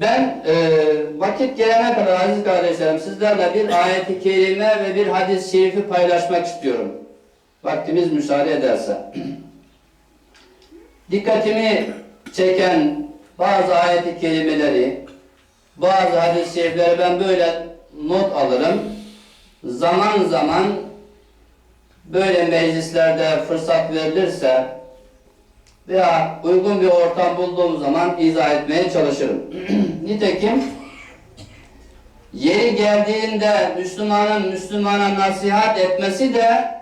Ben e, vakit gelene kadar aziz kardeşlerim sizlerle bir ayet-i kerime ve bir hadis-i şerifi paylaşmak istiyorum. Vaktimiz müsaade ederse. Dikkatimi çeken bazı ayet-i kerimeleri, bazı hadis-i şerifleri ben böyle not alırım. Zaman zaman böyle meclislerde fırsat verilirse veya uygun bir ortam bulduğum zaman izah etmeye çalışırım. Nitekim yeri geldiğinde Müslümanın Müslümana nasihat etmesi de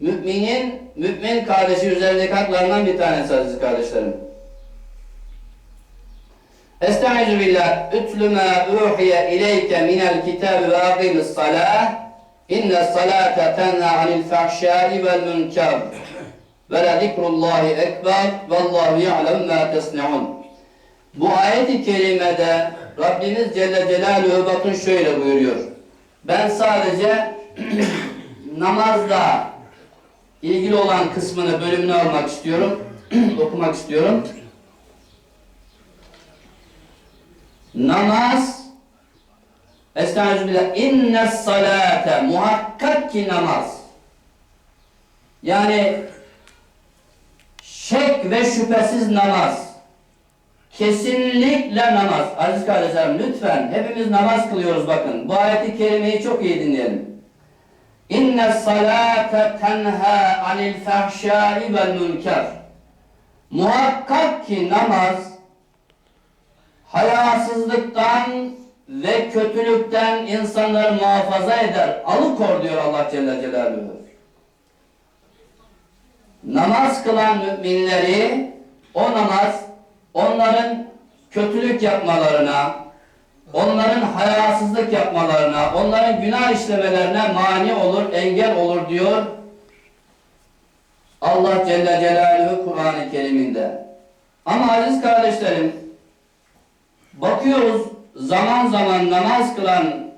müminin mümin kardeşi üzerindeki haklarından bir tanesi aziz kardeşlerim. Estaizu billah ütlü ma uhiye ileyke minel kitabi ve akimis salah inne salate tenha anil fahşai vel münker ve la zikrullahi ekber vallahu ya'lem ma tesne'un bu ayet-i kerimede Rabbimiz Celle Celaluhu bakın şöyle buyuruyor. Ben sadece namazla ilgili olan kısmını, bölümünü almak istiyorum. okumak istiyorum. Namaz Estağfirullah. İnne salate muhakkak ki namaz. Yani şek ve şüphesiz namaz. Kesinlikle namaz. Aziz kardeşlerim lütfen hepimiz namaz kılıyoruz bakın. Bu ayeti kerimeyi çok iyi dinleyelim. İnne salate tenha anil fahşai vel münker. Muhakkak ki namaz hayasızlıktan ve kötülükten insanları muhafaza eder. Alıkor diyor Allah Celle Celaluhu. Namaz kılan müminleri o namaz onların kötülük yapmalarına, onların hayasızlık yapmalarına, onların günah işlemelerine mani olur, engel olur diyor Allah Celle Celaluhu Kur'an-ı Kerim'inde. Ama aziz kardeşlerim, bakıyoruz zaman zaman namaz kılan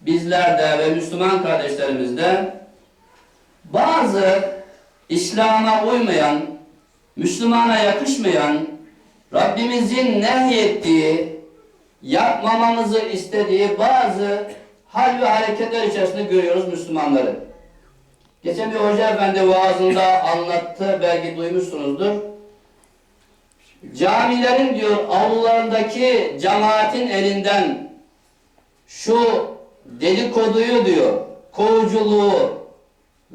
bizlerde ve Müslüman kardeşlerimizde bazı İslam'a uymayan, Müslümana yakışmayan, Rabbimizin nehyettiği, yapmamamızı istediği bazı hal ve hareketler içerisinde görüyoruz Müslümanları. Geçen bir hoca efendi vaazında anlattı, belki duymuşsunuzdur. Camilerin diyor avlularındaki cemaatin elinden şu dedikoduyu diyor, kovuculuğu,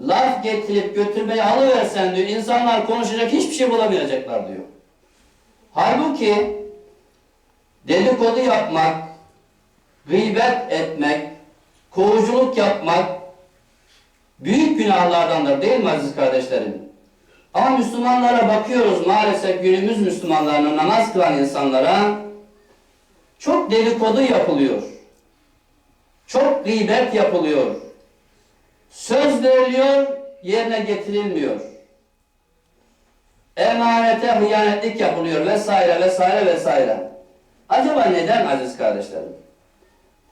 laf getirip götürmeyi alıversen diyor, insanlar konuşacak hiçbir şey bulamayacaklar diyor. Halbuki dedikodu yapmak, gıybet etmek, kovuculuk yapmak büyük günahlardandır değil mi aziz kardeşlerim? Ama Müslümanlara bakıyoruz maalesef günümüz Müslümanlarına namaz kılan insanlara çok dedikodu yapılıyor. Çok gıybet yapılıyor. Söz veriliyor, yerine getirilmiyor. Emanete hıyanetlik yapılıyor vesaire vesaire vesaire. Acaba neden aziz kardeşlerim?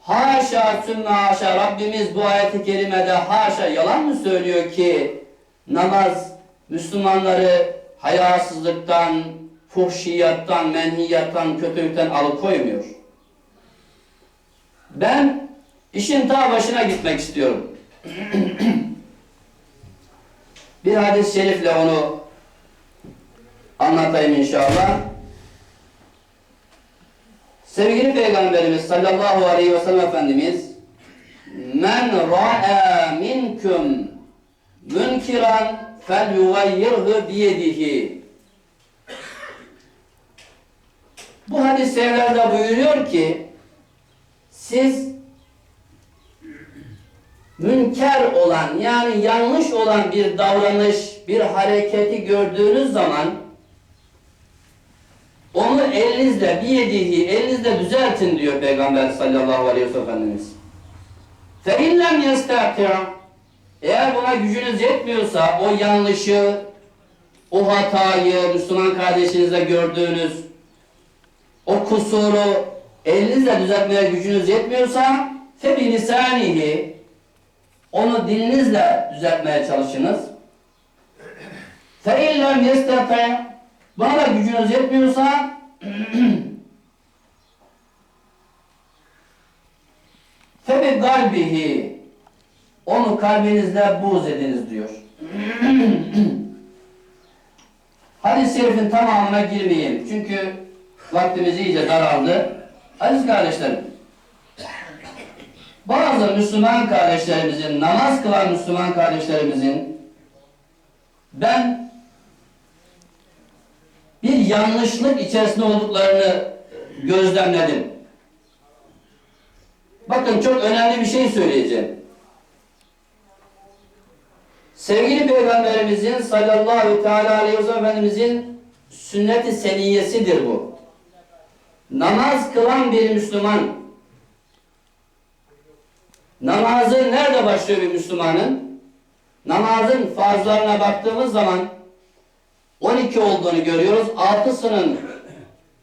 Haşa sümme haşa Rabbimiz bu ayeti kerimede haşa yalan mı söylüyor ki namaz Müslümanları hayasızlıktan, fuhşiyattan, menhiyattan, kötülükten alıkoymuyor. Ben işin ta başına gitmek istiyorum. Bir hadis-i şerifle onu anlatayım inşallah. Sevgili Peygamberimiz sallallahu aleyhi ve sellem Efendimiz Men ra'a minkum münkiran fel yugayyirhu biyedihi Bu hadis-i şeriflerde buyuruyor ki siz münker olan yani yanlış olan bir davranış, bir hareketi gördüğünüz zaman onu elinizle, bir yediği elinizle düzeltin diyor Peygamber sallallahu aleyhi ve sellem Efendimiz. فَاِنْ لَمْ يَسْتَعْتِعَ Eğer buna gücünüz yetmiyorsa o yanlışı, o hatayı Müslüman kardeşinizde gördüğünüz o kusuru elinizle düzeltmeye gücünüz yetmiyorsa فَبِنِسَانِهِ Onu dilinizle düzeltmeye çalışınız. فَاِنْ لَمْ يَسْتَعْتِعَ bana gücünüz yetmiyorsa Febi kalbihi onu kalbinizle buğz ediniz diyor. Hadis-i şerifin tamamına girmeyelim. Çünkü vaktimiz iyice daraldı. Aziz kardeşlerim, bazı Müslüman kardeşlerimizin, namaz kılan Müslüman kardeşlerimizin ben yanlışlık içerisinde olduklarını gözlemledim. Bakın çok önemli bir şey söyleyeceğim. Sevgili Peygamberimizin sallallahu teala aleyhi ve Efendimizin sünnet-i seniyesidir bu. Namaz kılan bir Müslüman namazı nerede başlıyor bir Müslümanın? Namazın farzlarına baktığımız zaman 12 olduğunu görüyoruz. Altısının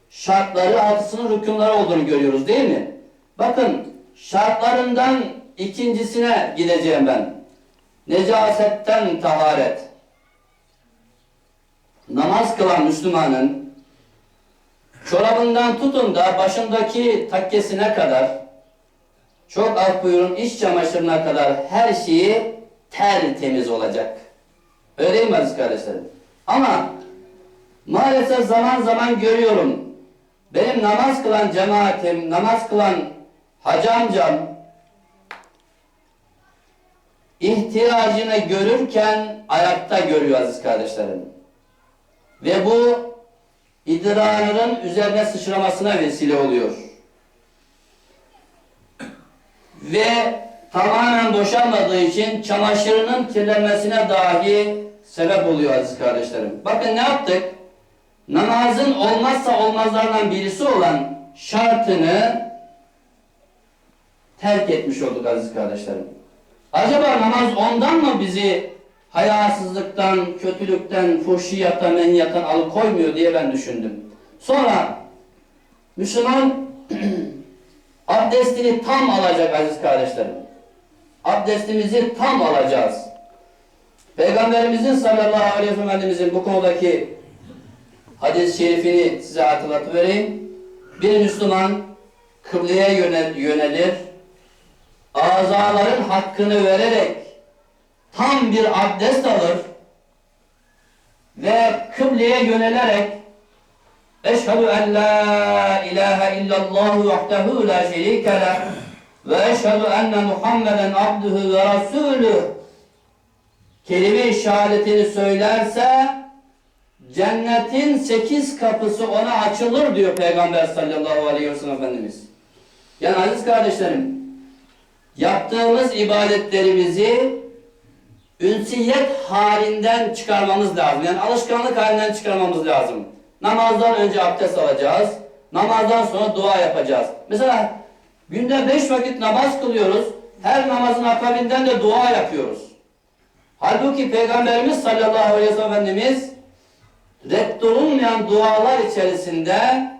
şartları, altısının rükunları olduğunu görüyoruz değil mi? Bakın şartlarından ikincisine gideceğim ben. Necasetten taharet. Namaz kılan Müslümanın çorabından tutun da başındaki takkesine kadar çok af buyurun iç çamaşırına kadar her şeyi tertemiz olacak. Öyle değil mi aziz kardeşlerim? Ama maalesef zaman zaman görüyorum. Benim namaz kılan cemaatim, namaz kılan hacı amcam ihtiyacını görürken ayakta görüyor aziz kardeşlerim. Ve bu idrarın üzerine sıçramasına vesile oluyor. Ve tamamen boşalmadığı için çamaşırının kirlenmesine dahi sebep oluyor aziz kardeşlerim. Bakın ne yaptık? Namazın olmazsa olmazlarından birisi olan şartını terk etmiş olduk aziz kardeşlerim. Acaba namaz ondan mı bizi hayasızlıktan, kötülükten, fuhşiyattan, menhiyattan alıkoymuyor diye ben düşündüm. Sonra Müslüman abdestini tam alacak aziz kardeşlerim. Abdestimizi tam alacağız. Peygamberimizin sallallahu aleyhi ve sellem Efendimizin bu konudaki hadis-i şerifini size hatırlatıvereyim. Bir Müslüman kıbleye yönel, yönelir, azaların hakkını vererek tam bir abdest alır ve kıbleye yönelerek Eşhedü en la ilahe illallah vahdehu la şerike ve eşhedü enne Muhammeden abduhu ve rasulüh kelime-i şehadetini söylerse cennetin sekiz kapısı ona açılır diyor Peygamber sallallahu aleyhi ve sellem Efendimiz. Yani aziz kardeşlerim yaptığımız ibadetlerimizi ünsiyet halinden çıkarmamız lazım. Yani alışkanlık halinden çıkarmamız lazım. Namazdan önce abdest alacağız. Namazdan sonra dua yapacağız. Mesela günde beş vakit namaz kılıyoruz. Her namazın akabinden de dua yapıyoruz. Halbuki Peygamberimiz sallallahu aleyhi ve sellem Efendimiz reddolunmayan dualar içerisinde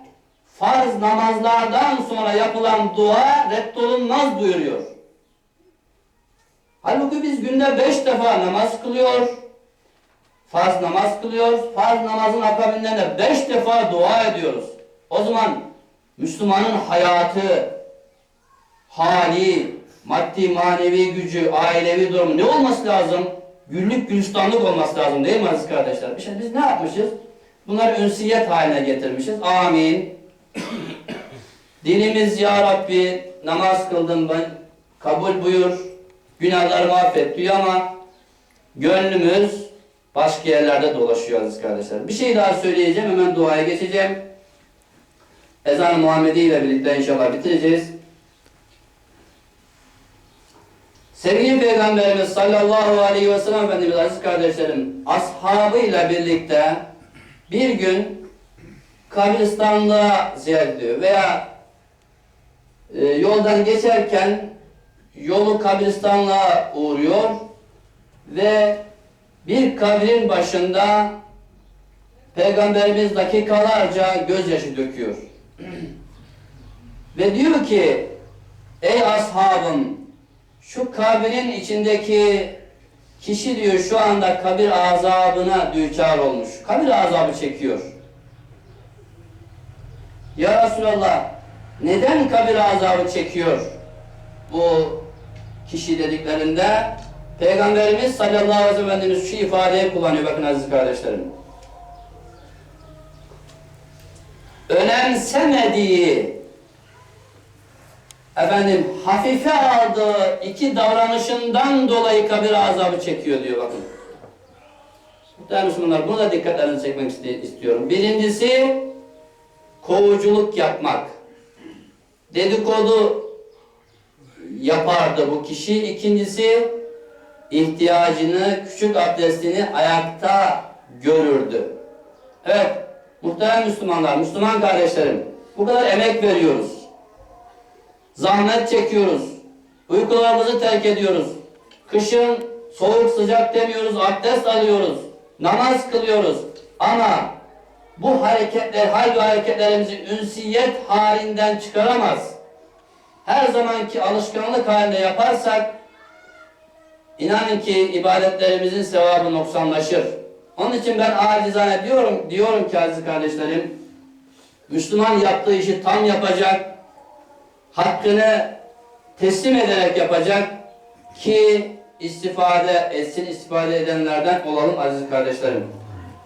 farz namazlardan sonra yapılan dua reddolunmaz buyuruyor. Halbuki biz günde beş defa namaz kılıyor, farz namaz kılıyoruz, farz namazın akabinden de beş defa dua ediyoruz. O zaman Müslümanın hayatı, hali, maddi manevi gücü, ailevi durum ne olması lazım? Güllük gülistanlık olması lazım değil mi aziz kardeşler? İşte biz ne yapmışız? Bunları ünsiyet haline getirmişiz. Amin. Dinimiz ya Rabbi namaz kıldım ben kabul buyur. Günahlarımı affet diyor ama gönlümüz başka yerlerde dolaşıyor aziz kardeşler. Bir şey daha söyleyeceğim hemen duaya geçeceğim. Ezan-ı Muhammedi ile birlikte inşallah bitireceğiz. Sevgili Peygamberimiz sallallahu aleyhi ve sellem Efendimiz aziz kardeşlerim ashabıyla birlikte bir gün kabristanlığa ziyaret ediyor veya e, yoldan geçerken yolu kabristanlığa uğruyor ve bir kabrin başında Peygamberimiz dakikalarca gözyaşı döküyor. ve diyor ki ey ashabım şu kabrin içindeki kişi diyor şu anda kabir azabına düçar olmuş. Kabir azabı çekiyor. Ya Resulallah neden kabir azabı çekiyor bu kişi dediklerinde Peygamberimiz sallallahu aleyhi ve sellem şu ifadeyi kullanıyor bakın aziz kardeşlerim. Önemsemediği efendim hafife aldığı iki davranışından dolayı kabir azabı çekiyor diyor bakın. Muhtemelen Müslümanlar buna da dikkatlerini çekmek istiyorum. Birincisi kovuculuk yapmak. Dedikodu yapardı bu kişi. İkincisi ihtiyacını, küçük abdestini ayakta görürdü. Evet, muhterem Müslümanlar, Müslüman kardeşlerim, bu kadar emek veriyoruz. Zahmet çekiyoruz. Uykularımızı terk ediyoruz. Kışın soğuk sıcak demiyoruz, abdest alıyoruz. Namaz kılıyoruz. Ama bu hareketler, hal ve hareketlerimizi ünsiyet halinden çıkaramaz. Her zamanki alışkanlık halinde yaparsak inanın ki ibadetlerimizin sevabı noksanlaşır. Onun için ben acizane diyorum, diyorum ki aziz kardeşlerim, Müslüman yaptığı işi tam yapacak, hakkını teslim ederek yapacak ki istifade etsin, istifade edenlerden olalım aziz kardeşlerim.